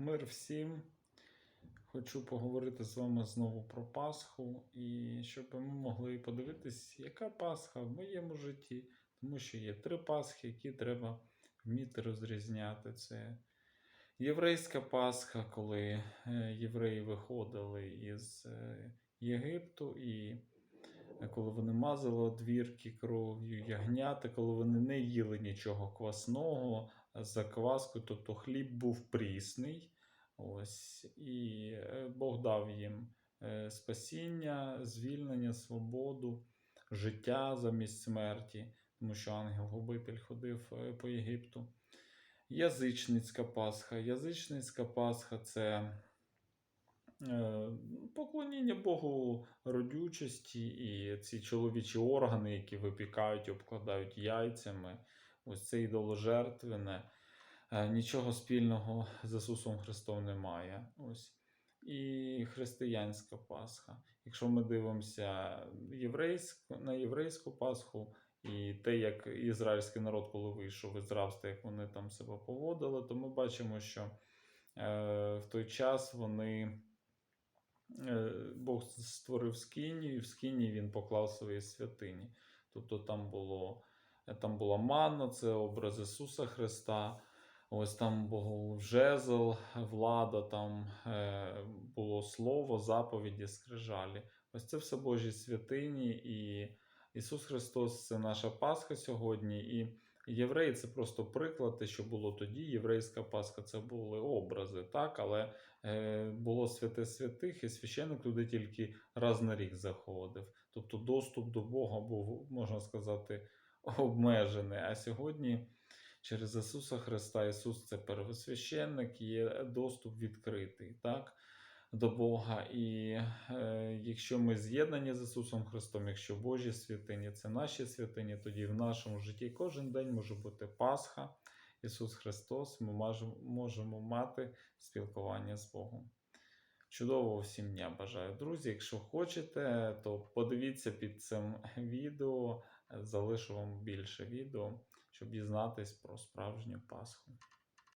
Мир всім. Хочу поговорити з вами знову про Пасху і щоб ми могли подивитись, яка Пасха в моєму житті, тому що є три Пасхи, які треба вміти розрізняти. Це єврейська Пасха, коли е, євреї виходили із е, Єгипту, і е, коли вони мазали одвірки кров'ю, ягнята, коли вони не їли нічого квасного, закваску, тобто хліб був прісний. Ось, і е, Бог дав їм е, спасіння, звільнення, свободу, життя замість смерті, тому що ангел-губитель ходив е, по Єгипту. Язичницька Пасха. Язичницька Пасха це поклоніння Богу родючості і ці чоловічі органи, які випікають, обкладають яйцями. Ось це ідоложертвене. Е, Нічого спільного з Ісусом Христом немає. Ось. І християнська Пасха. Якщо ми дивимося єврейську, на єврейську Пасху і те, як ізраїльський народ, коли вийшов із рабства, як вони там себе поводили, то ми бачимо, що е, в той час вони. е, Бог створив скинію, і в скині він поклав свої святині. Тобто там було там була манна, це образ Ісуса Христа. Ось там був жезл, влада, там е, було слово, заповіді, скрижалі. Ось це все Божі святині, і Ісус Христос це наша Пасха сьогодні. І євреї це просто приклад, те, що було тоді. Єврейська Пасха це були образи, так, але е, було святе святих, і священник туди тільки раз на рік заходив. Тобто доступ до Бога був, можна сказати, обмежений. А сьогодні через Ісуса Христа, Ісус це первосвященник, є доступ відкритий так, до Бога. І е, якщо ми з'єднані з Ісусом Христом, якщо Божі святині це наші святині, тоді в нашому житті кожен день може бути Пасха, Ісус Христос, ми можемо мати спілкування з Богом. Чудового всім дня бажаю, друзі. Якщо хочете, то подивіться під цим відео, залишу вам більше відео, щоб дізнатись про справжню Пасху.